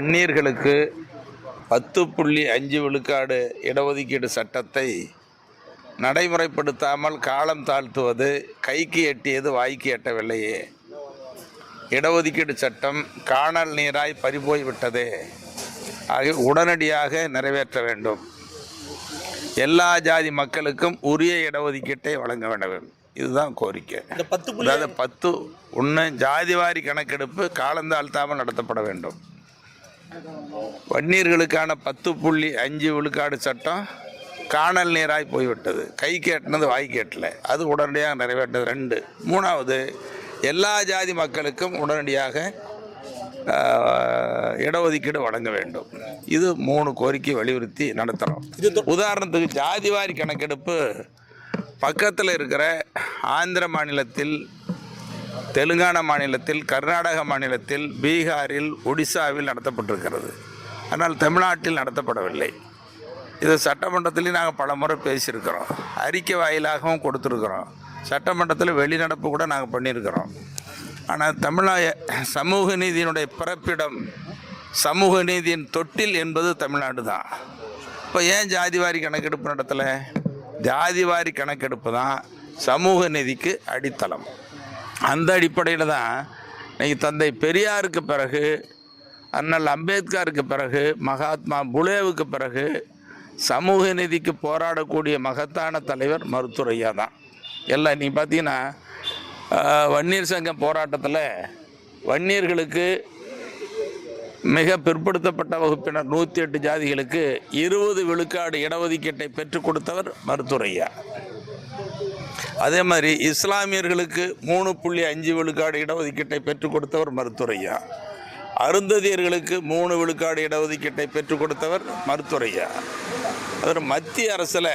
வன்னியர்களுக்கு பத்து புள்ளி அஞ்சு விழுக்காடு இடஒதுக்கீடு சட்டத்தை நடைமுறைப்படுத்தாமல் காலம் தாழ்த்துவது கைக்கு எட்டியது வாய்க்கு எட்டவில்லையே. இடஒதுக்கீடு சட்டம் காணல் நீராய் பறிபோய் விட்டதே ஆகிய உடனடியாக நிறைவேற்ற வேண்டும். எல்லா ஜாதி மக்களுக்கும் உரிய இடஒதுக்கீட்டை வழங்க வேண்டும். இதுதான் கோரிக்கை. பத்து அதாவது பத்து ஒன்று ஜாதிவாரி கணக்கெடுப்பு காலந்தாழ்த்தாமல் நடத்தப்பட வேண்டும். வன்னியர்களுக்கான பத்து புள்ளி அஞ்சு விழுக்காடு சட்டம் காணல் நீராய் போய்விட்டது. கை கேட்டினது வாய் கேட்டல. அது உடனடியாக நிறைவேற்றது ரெண்டு. மூணாவது எல்லா ஜாதி மக்களுக்கும் உடனடியாக இடஒதுக்கீடு வழங்க வேண்டும். இது மூணு கோரிக்கை வலியுறுத்தி நடத்துகிறோம் உதாரணத்துக்கு ஜாதிவாரி கணக்கெடுப்பு பக்கத்தில் இருக்கிற ஆந்திர மாநிலத்தில் தெலுங்கானா மாநிலத்தில் கர்நாடக மாநிலத்தில் பீகாரில் ஒடிசாவில் நடத்தப்பட்டிருக்கிறது. ஆனால் தமிழ்நாட்டில் நடத்தப்படவில்லை. இது சட்டமன்றத்திலையும் நாங்கள் பல முறை பேசியிருக்கிறோம். அறிக்கை வாயிலாகவும் கொடுத்துருக்குறோம். சட்டமன்றத்தில் வெளிநடப்பு கூட நாங்கள் பண்ணியிருக்கிறோம். ஆனால் தமிழக சமூக நீதியினுடைய பிறப்பிடம் சமூக நீதியின் தொட்டில் என்பது தமிழ்நாடு தான். இப்போ ஏன் ஜாதிவாரி கணக்கெடுப்பு நடத்தலை? ஜாதிவாரி கணக்கெடுப்பு தான் சமூக நீதிக்கு அடித்தளம். அந்த அடிப்படையில் தான் நீ தந்தை பெரியாருக்கு பிறகு அண்ணல் அம்பேத்கருக்கு பிறகு மகாத்மா புலேவுக்கு பிறகு சமூக நிதிக்கு போராடக்கூடிய மகத்தான தலைவர் மருத்துவரையா தான். எல்லாம் நீ பார்த்தீங்கன்னா வன்னியர் சங்க போராட்டத்தில் வன்னியர்களுக்கு மிக பிற்படுத்தப்பட்ட வகுப்பினர் நூற்றி எட்டு ஜாதிகளுக்கு இருபது விழுக்காடு இடஒதுக்கீட்டை பெற்றுக் கொடுத்தவர் மருத்துவரையா. அதே மாதிரி இஸ்லாமியர்களுக்கு மூணு புள்ளி அஞ்சு விழுக்காடு இடஒதுக்கீட்டை பெற்றுக் கொடுத்தவர் மருத்துவரையா? அருந்ததியர்களுக்கு மூணு விழுக்காடு இடஒதுக்கீட்டை பெற்றுக் கொடுத்தவர் மருத்துவரையா? அதில் மத்திய அரசில்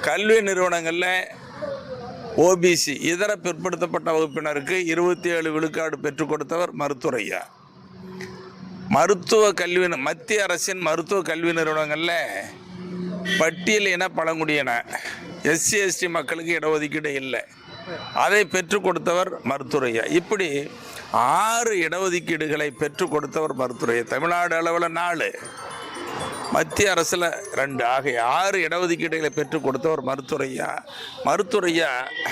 கல்வி நிறுவனங்களில் ஓபிசி இதர பிற்படுத்தப்பட்ட வகுப்பினருக்கு இருபத்தி ஏழு விழுக்காடு பெற்றுக் கொடுத்தவர் மருத்துவரையா? மருத்துவ கல்வி மத்திய அரசின் மருத்துவ கல்வி நிறுவனங்களில் பட்டியல் இன பழங்குடியின. எஸ்சி எஸ்டி மக்களுக்கு இடஒதுக்கீடு இல்லை. அதை பெற்றுக் கொடுத்தவர் மருத்துவரையா? இப்படி ஆறு இடஒதுக்கீடுகளை பெற்றுக் கொடுத்தவர் மருத்துவரையா? தமிழ்நாடு அளவில் நாலு. மத்திய அரசில் ரெண்டு. ஆகிய ஆறு இடஒதுக்கீடுகளை பெற்றுக் கொடுத்தவர் மருத்துவரையா? மருத்துவரையா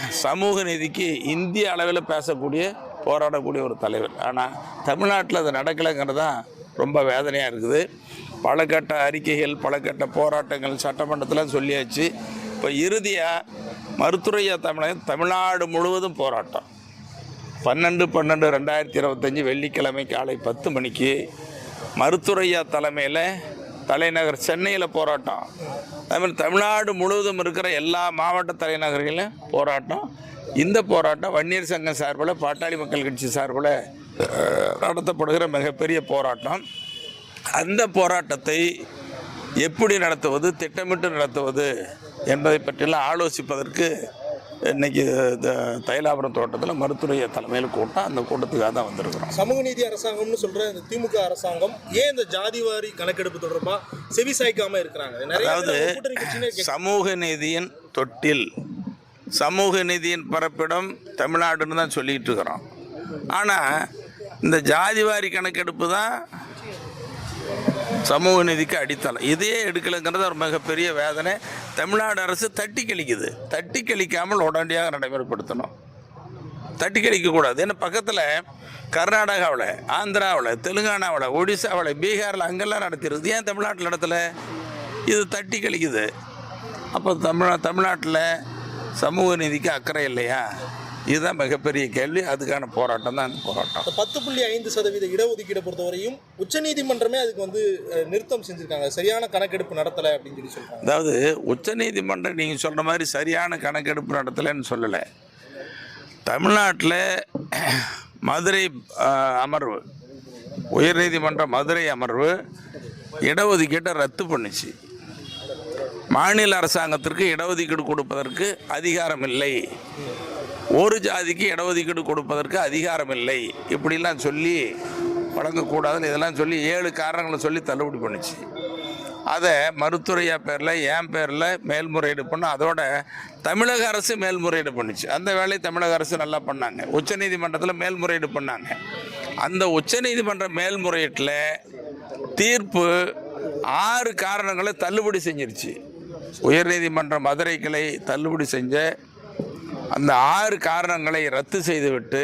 சமூக நீதிக்கு இந்திய அளவில் பேசக்கூடிய போராடக்கூடிய ஒரு தலைவர். ஆனால் தமிழ்நாட்டில் அது நடக்கலைங்கிறது தான் ரொம்ப வேதனையாக இருக்குது. பல கட்ட அறிக்கைகள் பல கட்ட போராட்டங்கள் சட்டமன்றத்தில் சொல்லியாச்சு. இப்போ இறுதியாக மருத்துவரையா தமிழகம் தமிழ்நாடு முழுவதும் போராட்டம். பன்னெண்டு பன்னெண்டு ரெண்டாயிரத்தி இருபத்தஞ்சி வெள்ளிக்கிழமை காலை பத்து மணிக்கு மருத்துவரையா தலைமையில் தலைநகர் சென்னையில் போராட்டம். அதுமாதிரி தமிழ்நாடு முழுவதும் இருக்கிற எல்லா மாவட்ட தலைநகர்களிலும் போராட்டம். இந்த போராட்டம் வன்னியர் சங்கம் சார்பில் பாட்டாளி மக்கள் கட்சி சார்பில் நடத்தப்படுகிற மிகப்பெரிய போராட்டம். அந்த போராட்டத்தை எப்படி நடத்துவது திட்டமிட்டு நடத்துவது என்பதை பற்றியெல்லாம் ஆலோசிப்பதற்கு இன்னைக்கு தைலாபுரம் தோட்டத்தில் மருத்துவரைய தலைமையில் கூட்டம் அந்த கூட்டத்துக்காக தான் வந்திருக்கிறோம் சமூக நீதி அரசாங்கம்னு சொல்ற இந்த திமுக அரசாங்கம் ஏன் இந்த ஜாதிவாரி கணக்கெடுப்பு தொடர்பா செவி சாய்க்காம இருக்கிறாங்க அதாவது. சமூக நீதியின் தொட்டில் சமூக நீதியின் பிறப்பிடம் தமிழ்நாடுன்னு தான் சொல்லிட்டு இருக்கிறோம் ஆனால் இந்த ஜாதிவாரி கணக்கெடுப்பு தான் சமூக நீதிக்கு அடித்தளம். இதையே எடுக்கலைங்கிறது ஒரு மிகப்பெரிய வேதனை. தமிழ்நாடு அரசு தட்டி கழிக்குது. தட்டி கழிக்காமல் உடனடியாக நடைமுறைப்படுத்தணும். தட்டி கழிக்கக்கூடாது. ஏன்னா பக்கத்தில் கர்நாடகாவில் ஆந்திராவில் தெலுங்கானாவில் ஒடிசாவில் பீகாரில் அங்கெல்லாம் நடத்திடுது ஏன் தமிழ்நாட்டில் நடத்தலை? இது தட்டி கழிக்குது. அப்போ தமிழ் தமிழ்நாட்டில் சமூக நீதிக்கு அக்கறை இல்லையா? இதுதான் மிகப்பெரிய கேள்வி. அதுக்கான போராட்டம் தான் போராட்டம். பத்து புள்ளி ஐந்து சதவீத இடஒதுக்கீடை பொறுத்தவரையும் உச்சநீதிமன்றமே அதுக்கு வந்து நிறுத்தம் செஞ்சிருக்காங்க. சரியான கணக்கெடுப்பு நடத்தலை அப்படின்னு சொல்லி சொல்றாங்க. அதாவது உச்சநீதிமன்றம் நீங்கள் சொல்கிற மாதிரி சரியான கணக்கெடுப்பு நடத்தலைன்னு சொல்லலை. தமிழ்நாட்டில் மதுரை அமர்வு உயர்நீதிமன்ற மதுரை அமர்வு இடஒதுக்கீட்டை ரத்து பண்ணுச்சு. மாநில அரசாங்கத்திற்கு இடஒதுக்கீடு கொடுப்பதற்கு அதிகாரம் இல்லை. ஒரு ஜாதிக்கு இடஒதுக்கீடு கொடுப்பதற்கு அதிகாரம் இல்லை இப்படிலாம் சொல்லி வழங்கக்கூடாதுன்னு இதெல்லாம் சொல்லி ஏழு காரணங்களை சொல்லி தள்ளுபடி பண்ணுச்சு. அதை மருத்துவரையா பேரில் என் பேரில் மேல்முறையீடு பண்ண அதோட தமிழக அரசு மேல்முறையீடு பண்ணுச்சு. அந்த வேலையை தமிழக அரசு நல்லா பண்ணாங்க. உச்சநீதிமன்றத்தில் மேல்முறையீடு பண்ணாங்க. அந்த உச்சநீதிமன்ற மேல்முறையீட்டில் தீர்ப்பு ஆறு காரணங்களை தள்ளுபடி செஞ்சிருச்சு. உயர்நீதிமன்ற மதுரை கிளை தள்ளுபடி செஞ்ச அந்த ஆறு காரணங்களை ரத்து செய்துவிட்டு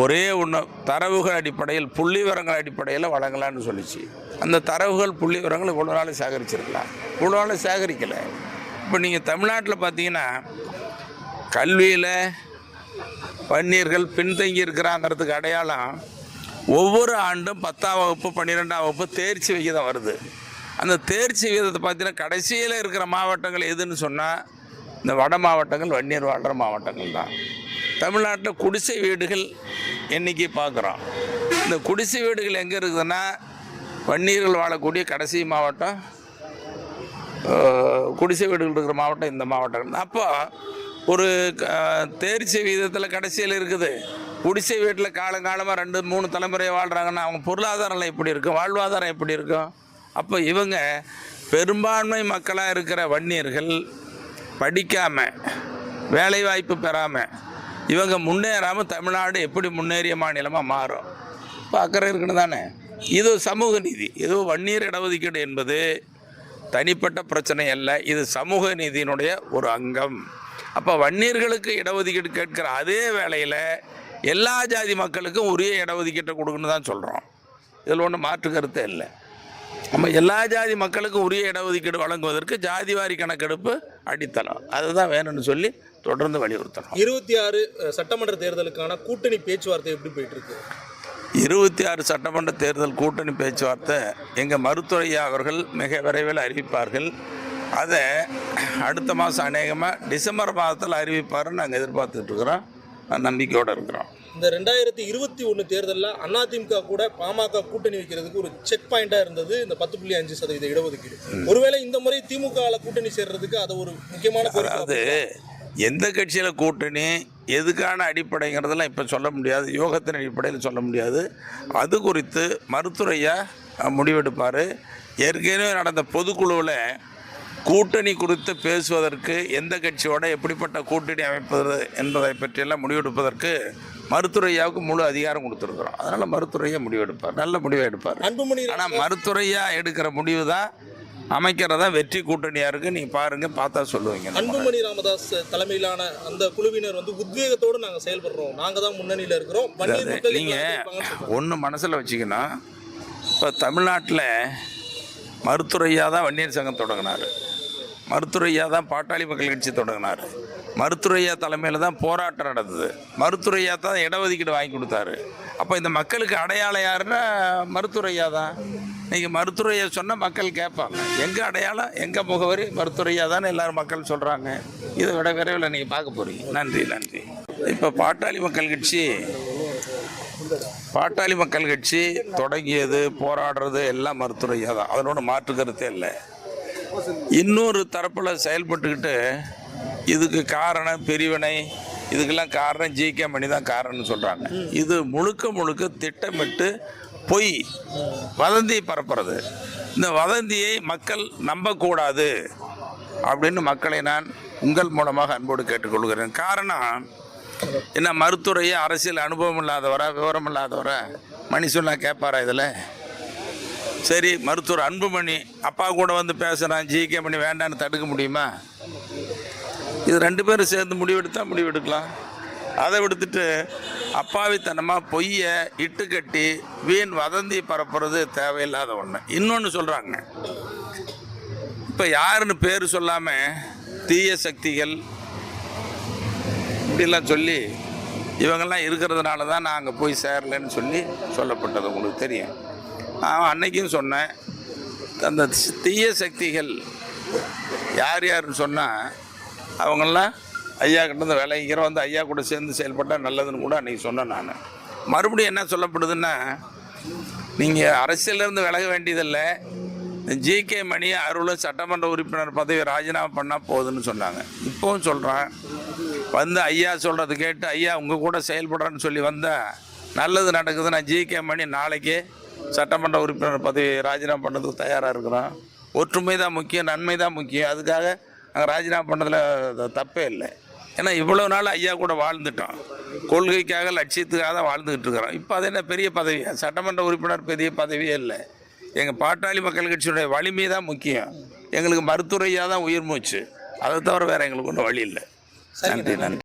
ஒரே ஒன்று தரவுகள் அடிப்படையில் புள்ளி விவரங்கள் அடிப்படையில் வழங்கலான்னு சொல்லிச்சு. அந்த தரவுகள் புள்ளி விவரங்கள் இவ்வளோ நாள் சேகரிச்சிருக்கலாம் இவ்வளோ நாள் சேகரிக்கலை. இப்போ நீங்கள் தமிழ்நாட்டில் பார்த்தீங்கன்னா கல்வியில் வன்னியர்கள் பின்தங்கி இருக்கிறாங்கிறதுக்கு அடையாளம் ஒவ்வொரு ஆண்டும் பத்தாம் வகுப்பு பன்னிரெண்டாம் வகுப்பு தேர்ச்சி விகிதம் வருது. அந்த தேர்ச்சி விகிதத்தை பார்த்தீங்கன்னா கடைசியில் இருக்கிற மாவட்டங்கள் எதுன்னு சொன்னால் இந்த வட மாவட்டங்கள் வன்னியர் வாழ்கிற மாவட்டங்கள் தான். தமிழ்நாட்டில் குடிசை வீடுகள் என்றைக்கு பார்க்குறோம். இந்த குடிசை வீடுகள் எங்கே இருக்குதுன்னா வன்னியர்கள் வாழக்கூடிய கடைசி மாவட்டம் குடிசை வீடுகள் இருக்கிற மாவட்டம் இந்த மாவட்டம். அப்போ ஒரு தேர்ச்சி விகிதத்தில் கடைசியில் இருக்குது. குடிசை வீட்டில் காலங்காலமாக ரெண்டு மூணு தலைமுறை வாழ்கிறாங்கன்னா அவங்க பொருளாதாரம் எப்படி இருக்கும்? வாழ்வாதாரம் எப்படி இருக்கும்? அப்போ இவங்க பெரும்பான்மை மக்களாக இருக்கிற வன்னியர்கள் படிக்காமல் வேலைவாய்ப்பு பெறாமல் இவங்க முன்னேறாமல் தமிழ்நாடு எப்படி முன்னேறிய மாநிலமாக மாறும்? இப்போ அக்கறை இருக்குன்னு தானே. இது சமூக நீதி. இது வன்னியர் இடஒதுக்கீடு என்பது தனிப்பட்ட பிரச்சனை அல்ல. இது சமூக நீதியினுடைய ஒரு அங்கம். அப்போ வன்னியர்களுக்கு இடஒதுக்கீடு கேட்கிற அதே வேளையில் எல்லா ஜாதி மக்களுக்கும் உரிய இடஒதுக்கீட்டை கொடுக்குன்னு தான் சொல்கிறோம் இதில் ஒன்றும் மாற்று கருத்தே இல்லை. நம்ம எல்லா ஜாதி மக்களுக்கும் உரிய இடஒதுக்கீடு வழங்குவதற்கு ஜாதிவாரி கணக்கெடுப்பு அடித்தளம். அதுதான் வேணும்னு சொல்லி தொடர்ந்து வலியுறுத்தணும். இருபத்தி ஆறு சட்டமன்ற தேர்தலுக்கான கூட்டணி பேச்சுவார்த்தை எப்படி போயிட்டு இருக்கு இருபத்தி ஆறு சட்டமன்ற தேர்தல் கூட்டணி பேச்சுவார்த்தை எங்கள் மருத்துவரையா அவர்கள் மிக விரைவில் அறிவிப்பார்கள். அதை அடுத்த மாதம் அநேகமாக டிசம்பர் மாதத்தில் அறிவிப்பாருன்னு நாங்கள் எதிர்பார்த்துட்டு இருக்கிறோம். நம்பிக்கையோடு இருக்கிறோம். இந்த ரெண்டாயிரத்தி இருபத்தி ஒன்று தேர்தலில் அதிமுக கூட பாமக கூட்டணி வைக்கிறதுக்கு ஒரு செக் பாயிண்டா இருந்தது. இந்த பத்து புள்ளி அஞ்சு சதவீத இடஒதுக்கீடு. ஒருவேளை இந்த முறை திமுக கூட்டணி சேர்றதுக்கு அது ஒரு முக்கியமான அதாவது எந்த கட்சியில் கூட்டணி எதுக்கான அடிப்படைங்கிறதெல்லாம் இப்போ சொல்ல முடியாது. யோகத்தின் அடிப்படையில் சொல்ல முடியாது. அது குறித்து மருத்துவரையா முடிவெடுப்பார். ஏற்கனவே நடந்த பொதுக்குழுவில் கூட்டணி குறித்து பேசுவதற்கு எந்த கட்சியோட எப்படிப்பட்ட கூட்டணி அமைப்பது என்பதை பற்றியெல்லாம் முடிவெடுப்பதற்கு மருத்துவரையாவுக்கு முழு அதிகாரம் கொடுத்துருக்குறோம். அதனால் மருத்துவரையா முடிவெடுப்பார். நல்ல முடிவை எடுப்பார் அன்புமணி ஆனால் மருத்துவரையா எடுக்கிற முடிவு தான் அமைக்கிறதா? வெற்றி கூட்டணியாக இருக்குது நீங்கள் பாருங்கள் பார்த்தா சொல்லுவீங்க அன்புமணி ராமதாஸ் தலைமையிலான அந்த குழுவினர் வந்து உத்வேகத்தோடு நாங்க செயல்படுறோம். நாங்க தான் முன்னணியில இருக்கிறோம். நீங்கள். ஒன்று மனசில் வச்சுக்கணும். இப்போ தமிழ்நாட்டில் மருத்துவரையா தான் வன்னியர் சங்கம் தொடங்கினார். மருத்துவரையா தான் பாட்டாளி மக்கள் கட்சி தொடங்கினார். மருத்துவரையா தலைமையில் தான் போராட்டம் நடந்தது. மருத்துவரையா தான் இடஒதுக்கீடு வாங்கி கொடுத்தாரு. அப்போ இந்த மக்களுக்கு அடையாளம் யாருன்னா மருத்துவரையா தான். நீங்கள் மருத்துவரையா சொன்னால் மக்கள் கேட்பாங்க. எங்கே அடையாளம் எங்கே முகவரி மருத்துவரையா தானே எல்லாரும் மக்கள் சொல்கிறாங்க இதை விட விரைவில் நீங்கள் பார்க்க போகிறீங்க நன்றி நன்றி. இப்போ பாட்டாளி மக்கள் கட்சி பாட்டாளி மக்கள் கட்சி தொடங்கியது போராடுறது எல்லாம் மருத்துவரையா தான். அதனோட மாற்று கருத்தே இல்லை. இன்னொரு தரப்பில் செயல்பட்டுக்கிட்டு இதுக்கு காரணம் பிரிவினை இதுக்கெல்லாம் காரணம் ஜிகே மணி தான் காரணம்னு சொல்கிறாங்க இது முழுக்க முழுக்க திட்டமிட்டு பொய் வதந்தி பரப்புறது. இந்த வதந்தியை மக்கள் நம்பக்கூடாது அப்படின்னு மக்களை நான் உங்கள் மூலமாக அன்போடு கேட்டுக்கொள்கிறேன். காரணம் என்ன மருத்துவரையே அரசியல் அனுபவம் இல்லாதவரா விவரம் இல்லாதவரா? மணி சொன்னா கேட்பாரா இதில்? சரி மருத்துவர் அன்புமணி அப்பா கூட வந்து பேசுகிறான் ஜிகே மணி வேண்டான்னு தடுக்க முடியுமா? இது ரெண்டு பேரும் சேர்ந்து முடிவெடுத்தால் முடிவெடுக்கலாம். அதை விடுத்துட்டு அப்பாவித்தனமாக பொய்யை இட்டு கட்டி வீண் வதந்தி பரப்புறது தேவையில்லாத ஒன்று இன்னொன்று சொல்கிறாங்க இப்போ யாருன்னு பேர் சொல்லாமல் தீய சக்திகள் இப்படிலாம் சொல்லி இவங்கெல்லாம் இருக்கிறதுனால தான் நான் அங்கே போய் சேரலைன்னு சொல்லி சொல்லப்பட்டது உங்களுக்கு தெரியும். நான் அன்னைக்கும் சொன்னேன். அந்த தீய சக்திகள் யார் யாருன்னு சொன்னால் அவங்கெல்லாம் ஐயா கிட்டேருந்து விலகிக்கிற வந்து ஐயா கூட சேர்ந்து செயல்பட்டால் நல்லதுன்னு கூட அன்றைக்கி சொன்னேன் நான். மறுபடியும் என்ன சொல்லப்படுதுன்னா நீங்கள் அரசியலேருந்து விலக வேண்டியதில்லை. ஜிகே மணி அருளும் சட்டமன்ற உறுப்பினர் பதவி ராஜினாமா பண்ணால் போதுன்னு சொன்னாங்க. இப்போவும் சொல்கிறேன் வந்து ஐயா சொல்கிறது கேட்டு ஐயா உங்கள் கூட செயல்படுறேன்னு சொல்லி வந்தேன் நல்லது நடக்குது நான் ஜிகே மணி நாளைக்கே சட்டமன்ற உறுப்பினர் பதவி ராஜினாமா பண்ணதுக்கு தயாராக இருக்கிறோம் ஒற்றுமை தான் முக்கியம் நன்மை தான் முக்கியம். அதுக்காக நாங்கள் ராஜினாமா பண்ணதில் தப்பே இல்லை. ஏன்னா இவ்வளோ நாள் ஐயா கூட வாழ்ந்துட்டோம். கொள்கைக்காக லட்சியத்துக்காக தான் வாழ்ந்துக்கிட்டு இருக்கிறோம். இப்போ அது என்ன பெரிய பதவியா? சட்டமன்ற உறுப்பினர் பெரிய பதவியே இல்லை. எங்கள் பாட்டாளி மக்கள் கட்சியுடைய வலிமை தான் முக்கியம். எங்களுக்கு மருத்துவரையாக தான் உயிர் மூச்சு. அதை தவிர வேறு எங்களுக்கு ஒன்றும் வழி இல்லை. நன்றி நன்றி.